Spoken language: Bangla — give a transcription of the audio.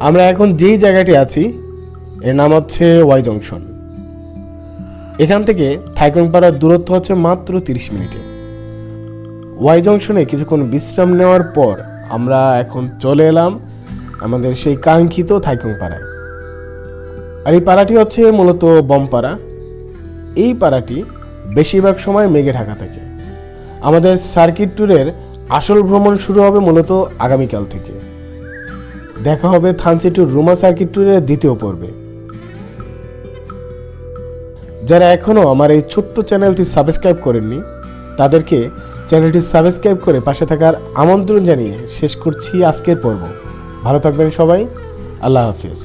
আমরা এখন যেই জায়গাটি আছি, এর নাম হচ্ছে ওয়াই জংশন। এখান থেকে থাইকংপাড়ার দূরত্ব হচ্ছে মাত্র তিরিশ মিনিটে। ওয়াই জংশনে কিছুক্ষণ বিশ্রাম নেওয়ার পর আমরা এখন চলে এলাম আমাদের সেই কাঙ্ক্ষিত থাইকং পাড়ায় আর এই পাড়াটি হচ্ছে মূলত বমপাড়া এই পাড়াটি বেশিরভাগ সময় মেঘে ঢাকা থাকে। আমাদের সার্কিট ট্যুরের আসল ভ্রমণ শুরু হবে মূলত আগামীকাল থেকে। দেখা হবে থানসি ট্যুর রুমা সার্কিট ট্যুরের দ্বিতীয় পর্বে। যারা এখনও আমার এই ছোট্ট চ্যানেলটি সাবস্ক্রাইব করেননি, তাদেরকে চ্যানেলটি সাবস্ক্রাইব করে পাশে থাকার আমন্ত্রণ জানিয়ে শেষ করছি আজকের পর্ব। ভালো থাকবেন সবাই, আল্লাহ হাফিজ।